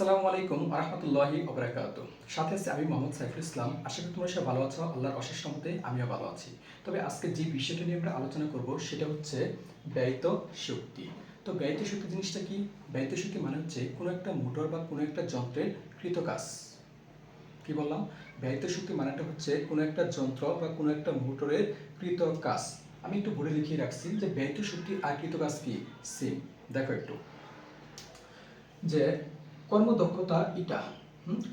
আসসালামু আলাইকুম আরহামতুল্লাহি ওবরাকাত সাথে আছে আমি মোহাম্মদ সাইফুল ইসলাম। আশা করি তোমরা সবাই ভালো আছো। আল্লাহর অশেষ রহমতে আমিও ভালো আছি। তবে আজকে যে বিষয়টা নিয়ে আমরা আলোচনা করব সেটা হচ্ছে ব্যয়িত শক্তি। তো ব্যয়িত শক্তি জিনিসটা কি? ব্যয়িত শক্তি মানে হচ্ছে কোনো একটা মোটর বা কোনো একটা যন্ত্রের কৃত কাজ। কি বললাম? ব্যয়িত শক্তি মানেটা হচ্ছে কোনো একটা যন্ত্র বা কোনো একটা মোটরের কৃত কাজ। আমি একটু বোর্ডে লিখিয়ে রাখছি যে ব্যয়িত শক্তি আর কৃত কাজ কি? সেম দেখো একটু। যে কর্মদক্ষতা ইটা।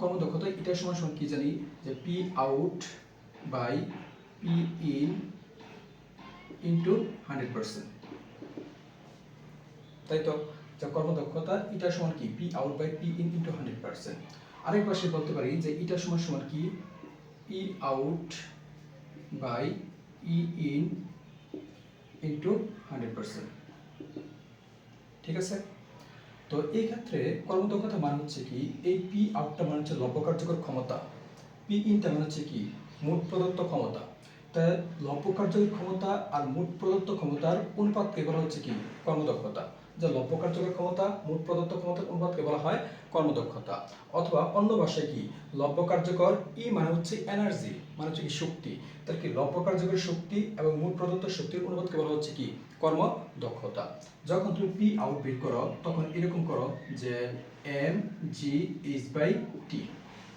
কর্মদক্ষতা ইটার সমান সমান কি জানি? যে P out by P in into hundred percent তাই তো? যে কর্মদক্ষতা ইটার সমান কি? P out by P in into hundred percent আরেক পাশে বলতে পারি যে ইটার সমান সমান কি? P out by E in into hundred percent ঠিক আছে? তো এই ক্ষেত্রে কর্মদক্ষতা মানে হচ্ছে কি, এই পি আউটটা মানে হচ্ছে লব্য কার্যকর ক্ষমতা। পি ইনটা মানে হচ্ছে কি, মোট প্রদত্ত ক্ষমতা। তাই লব্য কার্যকর ক্ষমতা আর মোট প্রদত্ত ক্ষমতার অনুপাতকে বলা হচ্ছে কি, কর্মদক্ষতা। যা লব্য কার্যকর ক্ষমতা, মোট প্রদত্ত ক্ষমতার অনুপাতকে বলা হয় কর্মদক্ষতা। অথবা অন্য ভাষায় কি? লব্ধ কার্যকর, ই মানে হচ্ছে এনার্জি মানে হচ্ছে কি শক্তি। তার কি? লব্ধ কার্যকর শক্তি এবং মোট প্রদত্ত শক্তির অনুপাতকে বলা হচ্ছে কি? কর্ম দক্ষতা যখন তুমি পি আউট বের করো, তখন এরকম করো যে M G H by T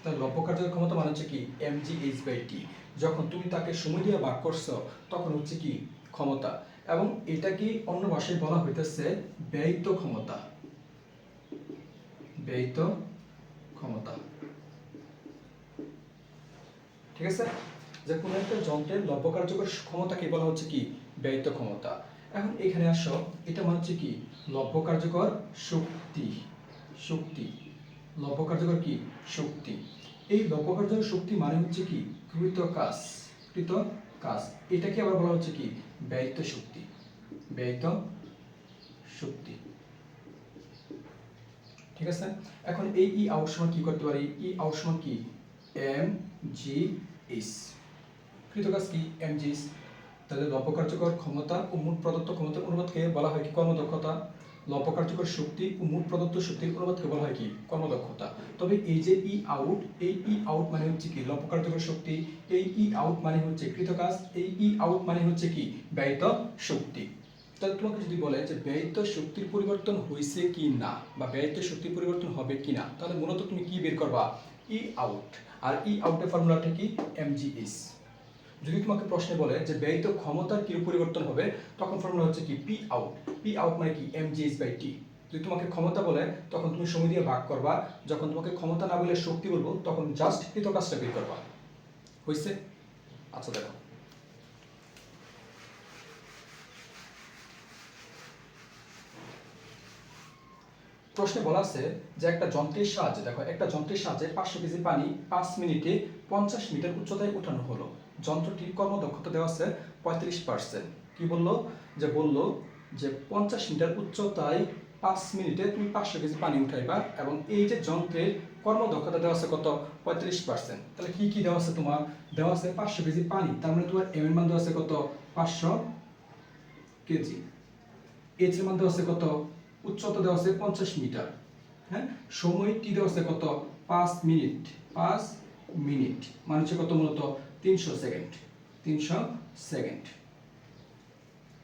তার লব্ধ কার্যকর ক্ষমতা মানে হচ্ছে কি? M G H by T যখন তুমি তাকে সময় দিয়ে ভাগ করছ, তখন হচ্ছে কি? ক্ষমতা। এবং এটা কি অন্য ভাষায় বলা হইতেছে ব্যয়িত ক্ষমতা। ব্যয়িত ক্ষমতা। ঠিক আছে? যে কোনো একটা যন্ত্রের লব্ধ কার্যকর ক্ষমতাকে বলা হচ্ছে কি? ব্যয়িত ক্ষমতা। এখন এখানে আসো, এটা মানে হচ্ছে কি? লব্ধ কার্যকর শক্তি। শক্তি। লব্ধ কার্যকর কি? শক্তি। এই লব্ধ কার্যকর শক্তি মানে হচ্ছে কি? কৃত কাজ কৃত কাজ এটাকে আবার বলা হচ্ছে কি? ব্যয়িত শক্তি। ব্যয়িত শক্তি। ঠিক আছে? এখন এই ই আউট সমান কি করতে পারি? ই আউট সমান কি? এম জি এস কৃতকাজ কি? এম জি তাহলে লব্ধ কার্যকর ক্ষমতা ও মোট প্রদত্ত ক্ষমতার অনুপাতকে বলা হয় কি? কর্মদক্ষতা। লব্ধ কার্যকর শক্তি ও মোট প্রদত্ত শক্তির অনুপাতকে বলা হয় কি? কর্মদক্ষতা। তবে এই যে ই আউট, এই ই আউট মানে হচ্ছে কি? লব্ধ কার্যকর শক্তি। এই ই আউট মানে হচ্ছে কৃতকাজ। এই ই আউট মানে হচ্ছে কি? ব্যয়িত শক্তি। তাহলে তোমাকে যদি বলে যে ব্যয়িত শক্তির পরিবর্তন হয়েছে কি না, বা ব্যয়িত শক্তির পরিবর্তন হবে কি না, তাহলে মূলত তুমি কি বের করবা? ই আউট আর ই আউটের ফর্মুলাটা কি? এমজিএস যদি তোমাকে প্রশ্নে বলে যে ব্যয়িত ক্ষমতার কি পরিবর্তন হবে, তখন ফর্মুলা হচ্ছে কি? পি আউট পি আউট মানে কি? এমজিএস বাই টি যদি তোমাকে ক্ষমতা বলে, তখন তুমি সময় দিয়ে ভাগ করবা। যখন তোমাকে ক্ষমতা না বলে শক্তি বলব, তখন জাস্ট কৃত কাজটা বের করবা। হয়েছে আচ্ছা দেখো। প্রশ্নে বলা আছে যে একটা যন্ত্রের সাহায্যে, দেখো, একটা যন্ত্রের সাহায্যে পাঁচশো কেজি পানি পাঁচ মিনিটে পঞ্চাশ মিটার উচ্চতায় উঠানো হলো। যন্ত্রটির কর্মদক্ষতা দেওয়া আছে পঁয়ত্রিশ পার্সেন্ট কি বলল? যে বলল যে পঞ্চাশ মিটার উচ্চতায় পাঁচ মিনিটে তুমি পাঁচশো কেজি পানি উঠাইবা এবং এই যে যন্ত্রের কর্মদক্ষতা দেওয়া আছে কত? পঁয়ত্রিশ পার্সেন্ট তাহলে কি কি দেওয়া আছে তোমার? দেওয়া আছে পাঁচশো কেজি পানি, তার মানে তোমার এম এর মান দেওয়া আছে কত? পাঁচশো কেজি। এইচ এর মান দেওয়া আছে কত? উচ্চতা দেওয়া আছে পঞ্চাশ মিটার হ্যাঁ? সময় টি দেওয়া আছে কত? পাঁচ মিনিট পাঁচ মিনিট মানে হচ্ছে কত মূলত? তিনশো সেকেন্ড তিনশো সেকেন্ড।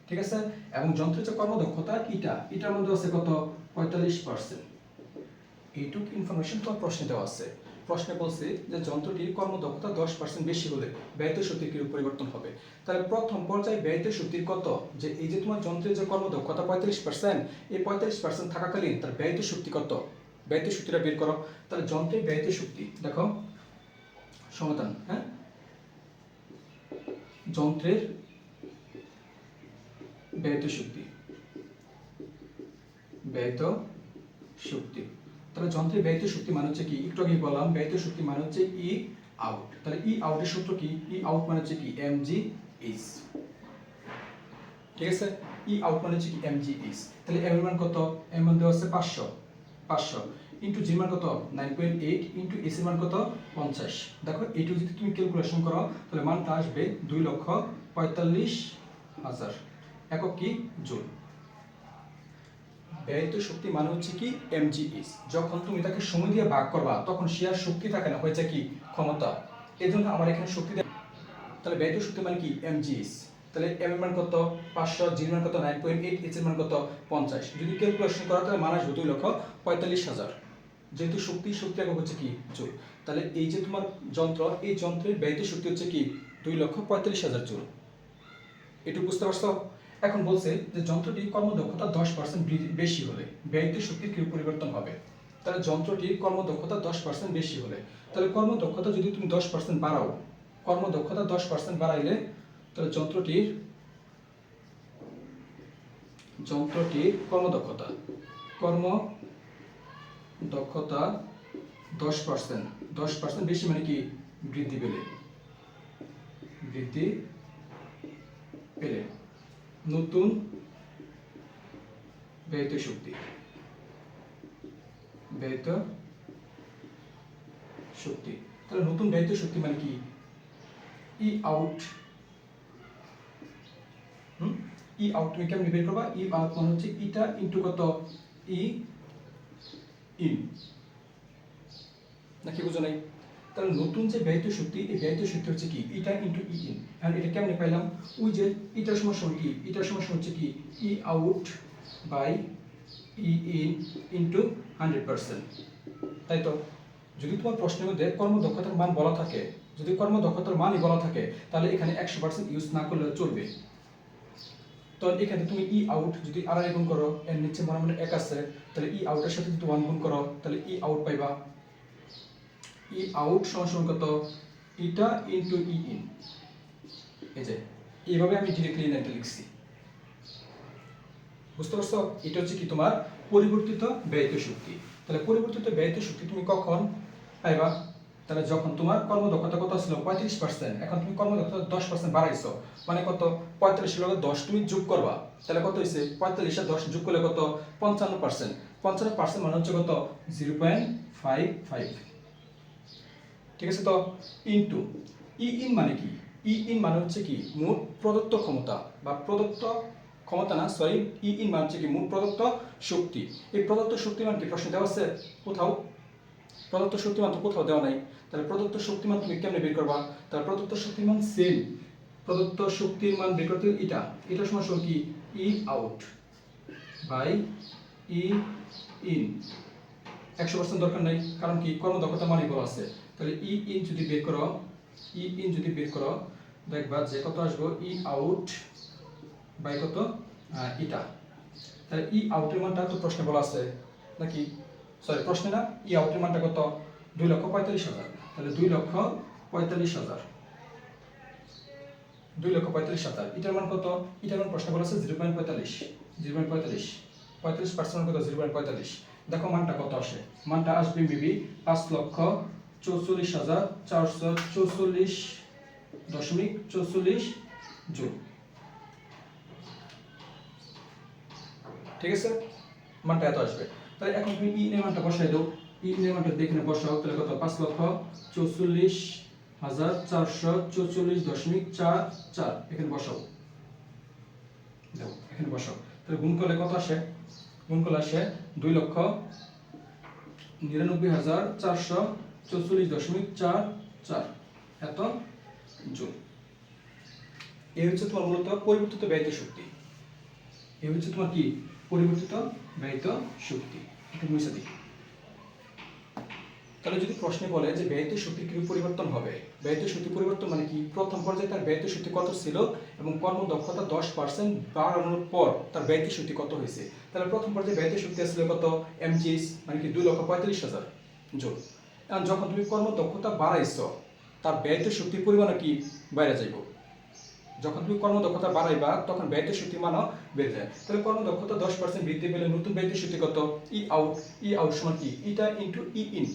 ঠিক আছে? এবং যন্ত্রের যে কর্মদক্ষতা ইটা ইটার মধ্যে আছে কত? পঁয়তাল্লিশ পার্সেন্ট এইটুকু ইনফরমেশন তোমার প্রশ্নে দেওয়া আছে। প্রশ্নে বলছে যে যন্ত্রটির কর্মদক্ষতা দশ পার্সেন্ট বেশি হলে ব্যয়িত শক্তির কিরূপ পরিবর্তন হবে? তাহলে প্রথম পর্যায়ে ব্যয়িত শক্তির কত? যে এই যে তোমার যন্ত্রের যে কর্মদক্ষতা পঁয়তাল্লিশ পার্সেন্ট এই পঁয়তাল্লিশ পার্সেন্ট থাকাকালীন তার ব্যয়িত শক্তি কত? ব্যয়িত শক্তিটা বের করো। তাহলে যন্ত্রের ব্যয়িত শক্তি, দেখো, সমাধান হ্যাঁ? যন্ত্রের ব্যয়িত শক্তি ব্যয়িত শক্তি। তাহলে যন্ত্রের ব্যয়িত শক্তি মানে হচ্ছে কি? একটু আগে বললাম, ব্যয়িত শক্তি মানে হচ্ছে ই আউট তাহলে ই আউটের সূত্র কি? ই আউট মানে হচ্ছে কি? এম জি এইচ ঠিক আছে? ই আউট মানে হচ্ছে কি? এম জি এইচ তাহলে এম এর মান কত? এম মান দেওয়া আছে পাঁচশো। পাঁচশো। ইন্টু জি মান কত? Nine point eight into S এর মান কত? পঞ্চাশ। দেখো এইটু যদি তুমি ক্যালকুলেশন করো, তাহলে মানটা আসবে দুই লক্ষ পঁয়তাল্লিশ হাজার। একক কি? জুল। ব্যয়িত শক্তি মানে হচ্ছে কি এমজিএস যখন তুমি তাকে সময় দিয়ে ভাগ করবা, তখন সে আর শক্তি থাকে না। হয়েছে কি? ক্ষমতা। এই জন্য আমার এখানে শক্তি তাহলে ব্যয়িত শক্তি মানে কি? এমজিএস তাহলে এম এর মান কত? পাঁচশো। জির মান কত? নাইন পয়েন্ট এইট এইচ এর মান কত? পঞ্চাশ। যদি ক্যালকুলেশন করা, তাহলে মান আসবে দুই লক্ষ পঁয়তাল্লিশ হাজার। যেহেতু শক্তি শক্তি একক হচ্ছে কি? জোর তাহলে এই যে তোমার যন্ত্র, এই যন্ত্রের ব্যয়িত শক্তি হচ্ছে কি? দুই লক্ষ পঁয়তাল্লিশ হাজার জোর এটুকু বুঝতে পারছ? এখন বলছে যে যন্ত্রটি কর্মদক্ষতা দশ পার্সেন্ট বেশি হলে, ব্যয়িত শক্তির কি পরিবর্তন হবে? তাহলে যন্ত্রটির কর্মদক্ষতা দশ পার্সেন্ট বেশি হলে, তাহলে কর্মদক্ষতা যদি তুমি দশ পার্সেন্ট বাড়াও, কর্মদক্ষতা দশ পার্সেন্ট বাড়াইলে, তাহলে যন্ত্রটির যন্ত্রটির কর্মদক্ষতা কর্ম দক্ষতা দশ পার্সেন্ট দশ পার্সেন্ট বেশি মানে কি? বৃদ্ধি পেলে। বৃদ্ধি পেলে। নতুন ব্যয়িত শক্তি। ব্যয়িত শক্তি। তাহলে নতুন ব্যয়িত শক্তি মানে কি? ই আউট ই আউট তুমি কেমন বের করবা? ই আউট মানে হচ্ছে ইটা ইনটু কত? ই ইন নাকি বুঝো নাই? তাহলে নতুন যে ব্যয়িত শক্তি, এই ব্যয়িত শক্তি হচ্ছে কি? ইটা ইনটু ই ইন এখন এটা কেমনে পাইলাম? ওই যে ইটার সময় সমান কি? ইটার সময় সমান হচ্ছে কি? E out by E in into hundred percent তাই তো? যদি তোমার প্রশ্নের মধ্যে কর্মদক্ষতার মান বলা থাকে, যদি কর্মদক্ষতার মানই বলা থাকে, তাহলে এখানে একশো পার্সেন্ট ইউজ না করলে চলবে। তো এখানে তুমি ই আউট যদি আড়াই গুণ করো, এর নিচে মনে মনে এক আছে, তাহলে ই আউটের সাথে যদি ওয়ান গুণ করো, তাহলে ই আউট পাইবা ই আউট সমান কত? ইটা ইনটু ই ইন এই যে, এইভাবে আমি ডিরেক্টলি এটা লিখছি। বুঝতে পারছ? এটা হচ্ছে কি তোমার পরিবর্তিত ব্যয়িত শক্তি। তাহলে পরিবর্তিত ব্যয়িত শক্তি তুমি কখন পাইবা? তাহলে যখন তোমার কর্মদক্ষতা কত ছিল? পঁয়ত্রিশ পার্সেন্ট এখন তুমি কর্মদক্ষতা দশ পার্সেন্ট বাড়াইছো। মানে কত? পঁয়তাল্লিশের লগে দশ তুমি যোগ করবা। তাহলে কত হয়েছে পঁয়তাল্লিশে দশ যোগ করলে কত? পঞ্চান্ন পার্সেন্ট পঞ্চান্ন পার্সেন্ট মানে হচ্ছে কত? জিরো পয়েন্ট ফাইভ ফাইভ ঠিক আছে তো? ইনটু ই ইন মানে কি? ই ইন মানে হচ্ছে কি? মোট প্রদত্ত ক্ষমতা বা প্রদত্ত ক্ষমতা না সরি ই ইন মানে হচ্ছে কি মোট প্রদত্ত শক্তি। এই প্রদত্ত শক্তি মান কি? প্রশ্ন দেওয়া আছে কোথাও? প্রদত্ত শক্তিমান তো কোথাও দেওয়া নাই। তাহলে প্রদত্ত শক্তিমান তুমি কেমনে বের করবা? তাহলে প্রদত্ত শক্তিমান সেম প্রদত্ত শক্তির মান বের করতে এটা। এটা সমান সমান কি? E out by E in একশো পার্সেন্ট দরকার নাই। কারণ কি? কর্মদক্ষতা মানে বলা আছে। তাহলে ই ইন যদি বের করো, ই ইন যদি বের করো, দেখবা যে কত আসব? ই আউট বাই কত? ইটা তাহলে ই আউটের মানটা তো প্রশ্নে বলা আছে। নাকি? সরি প্রশ্নে না? ই আউটের মানটা কত? দুই লক্ষ পঁয়তাল্লিশ হাজার। তাহলে দুই লক্ষ পঁয়তাল্লিশ হাজার। দুই লক্ষ পঁয়তাল্লিশ হাজার। ইটার মান কত? ইটার মান প্রশ্ন বলা আছে জিরো পয়েন্ট পঁয়তাল্লিশ। জিরো পয়েন্ট পঁয়তাল্লিশ। পঁয়তাল্লিশ পার্সেন্ট কত? জিরো পয়েন্ট পঁয়তাল্লিশ। দেখো মানটা কত আসে? মানটা আসবে মেবি পাঁচ লক্ষ চৌচল্লিশ হাজার চারশো চৌচল্লিশ দশমিক চৌচল্লিশ জুল। ঠিক আছে? মানটা এত আসবে। তাহলে এখন তুমি ই এর মানটা বসাই দাও। ই এর মানটা দেখে বসাও, তাহলে কত? পাঁচ লক্ষ চৌচল্লিশ হাজার চারশো চৌচল্লিশ দশমিক চার চার। এখানে বসাও। দাও, এখানে বসাও। তাহলে গুণ করলে কত আসে? গুণ করলে আসে দুই লক্ষ নিরানব্বই হাজার চারশো চৌচল্লিশ দশমিক চার চার। এত জুল। এই হচ্ছে তোমার মূলত পরিবর্তিত ব্যয়িত শক্তি। এই হচ্ছে তোমার কি? পরিবর্তিত ব্যয়িত শক্তি। একটু মুছে দিই তাহলে যদি প্রশ্নে বলে যে ব্যয়িত শক্তি কি পরিবর্তন হবে? ব্যয়িত শক্তি পরিবর্তন মানে কি? প্রথম পর্যায়ে তার ব্যয়িত শক্তি কত ছিল? এবং কর্মদক্ষতা দশ পার্সেন্ট বাড়ানোর পর তার ব্যয়িত শক্তি কত হয়েছে? তাহলে প্রথম পর্যায়ে ব্যয়িত শক্তি আসলে কত? এমজিএস মানে কি দুই লক্ষ পঁয়তাল্লিশ হাজার জোর এখন যখন তুমি কর্মদক্ষতা বাড়াইছ, তার ব্যয়িত শক্তির পরিমাণও কি বাইরে যাইব? যখন তুমি কর্মদক্ষতা বাড়াইবা, তখন ব্যয়িত শক্তির মানও বেড়ে যায়। তাহলে কর্মদক্ষতা দশ পার্সেন্ট বৃদ্ধি পেলে নতুন ব্যয়িত শক্তি কত? ই আউট ই আউট সমান কি? ইটা ইন্টু ই ইন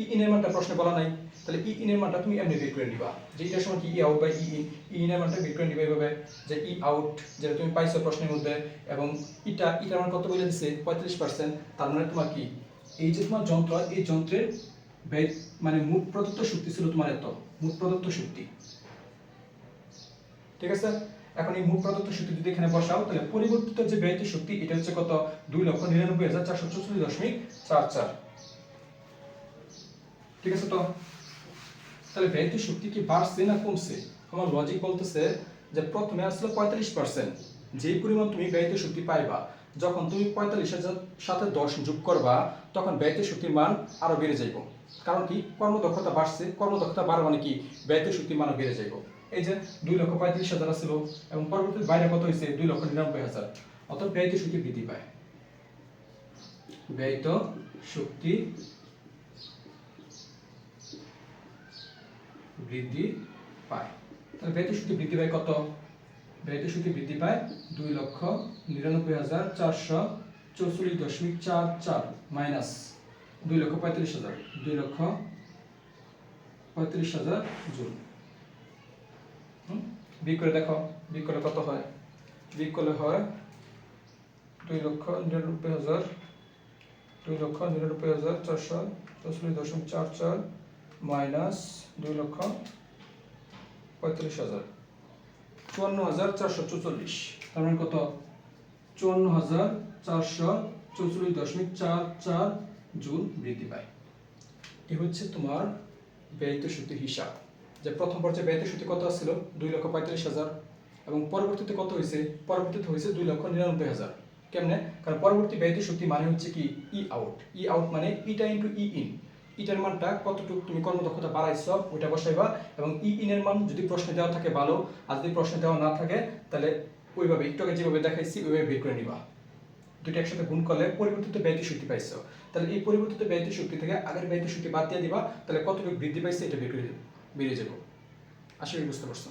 ই ইনের মানটা প্রশ্নে বলা নাই। তাহলে ই ইনের মানটা তুমি এমনি বের করে নিবা। যে এটার সময় কি? E out by E in E ইনের মানটা বের করে নিবা এইভাবে যে ই আউট যেটা তুমি পাইছো প্রশ্নের মধ্যে, এবং ইটা ইটার মান কত বলে দিছে? পঁয়তাল্লিশ পার্সেন্ট তার মানে তোমার কি? এই যে তোমার যন্ত্র, এই যন্ত্রের মানে মোট প্রদত্ত শক্তি ছিল তোমার এত মোট প্রদত্ত শক্তি। ঠিক আছে? এখন এই মূল প্রদত্ত শক্তি যদি এখানে বসাও, তাহলে পরিবর্তিত যে ব্যয়িত শক্তি, এটা হচ্ছে কত? দুই লক্ষ নিরানব্বই হাজার চারশো চৌচল্লিশ দশমিক চার চার। ঠিক আছে তো? তাহলে ব্যয়িত শক্তি কি বাড়ছে না কমছে? আমার লজিক বলতেছে যে প্রথমে আসলো পঁয়তাল্লিশ পার্সেন্ট যেই পরিমাণ তুমি ব্যয়িত শক্তি পাইবা যখন তুমি পঁয়তাল্লিশ হাজার সাথে দশ যোগ করবা, তখন ব্যয়িত শক্তির মান আরও বেড়ে যাইব। কারণ কি? কর্মদক্ষতা বাড়ছে, কর্মদক্ষতা বাড়া মানে কি? ব্যয়িত শক্তির মানও বেড়ে যাইব। এই যে দুই লক্ষ পঁয়ত্রিশ হাজার ছিল এবং পরবর্তী বাইরে কত হয়েছে? দুই লক্ষ নিরানব্বই হাজার। অর্থাৎ ব্যয়িত শক্তি বৃদ্ধি পায়। ব্যয়িত শক্তি বৃদ্ধি পায়। তাহলে ব্যয়িত শক্তি বৃদ্ধি পায় কত? ব্যয়িত শক্তি বৃদ্ধি পায় দুই লক্ষ নিরানব্বই হাজার চারশো চৌচল্লিশ দশমিক চার চার মাইনাস দুই লক্ষ পঁয়ত্রিশ হাজার, দুই লক্ষ পঁয়ত্রিশ হাজার হুম? বিয়োগ করে দেখো, বিয়োগ করলে কত হয়? বিয়োগ করলে হয় দুই লক্ষ নিরানব্বই হাজার, দুই লক্ষ নিরানব্বই হাজার চারশো চৌচল্লিশ দশমিক চার চার মাইনাস দুই লক্ষ পঁয়ত্রিশ হাজার। চুয়ান্ন হাজার চারশো চৌচল্লিশ। তার মানে কত? চুয়ান্ন হাজার চারশো চৌচল্লিশ দশমিক চার চার জুল বৃদ্ধি পায়। এ হচ্ছে তোমার ব্যয়িত শক্তির হিসাব। যে প্রথম পর্যায়ে ব্যয়িত শক্তি কত ছিল দুই লক্ষ পঁয়তাল্লিশ হাজার। এবং পরবর্তীতে কত হয়েছে? পরবর্তীতে হয়েছে দুই লক্ষ নিরানব্বই হাজার। কেমনে? কারণ পরবর্তী ব্যয়িত শক্তি মানে হচ্ছে কি? ই আউট ই আউট মানে ইটা ইন্টু ই ইন ইটার মানটা কতটুকু তুমি কর্মদক্ষতা বাড়াইছ, ওইটা বসাইবা এবং ই ইনের মান যদি প্রশ্নে দেওয়া থাকে ভালো, আর যদি প্রশ্নে দেওয়া না থাকে, তাহলে ওইভাবে আগে যেভাবে দেখাইছি, ওইভাবে বের করে নিবা। দুটো একসাথে গুণ করলে পরিবর্তিত ব্যয়িত শক্তি পাইছো। তাহলে এই পরিবর্তিত ব্যয়িত শক্তি থেকে আগের ব্যয়িত শক্তি বাদ দিয়ে দিবা, তাহলে কতটুকু বৃদ্ধি পাইছে এটা বের করে বেরিয়ে যাব। আশা করি বুঝতে পারছ।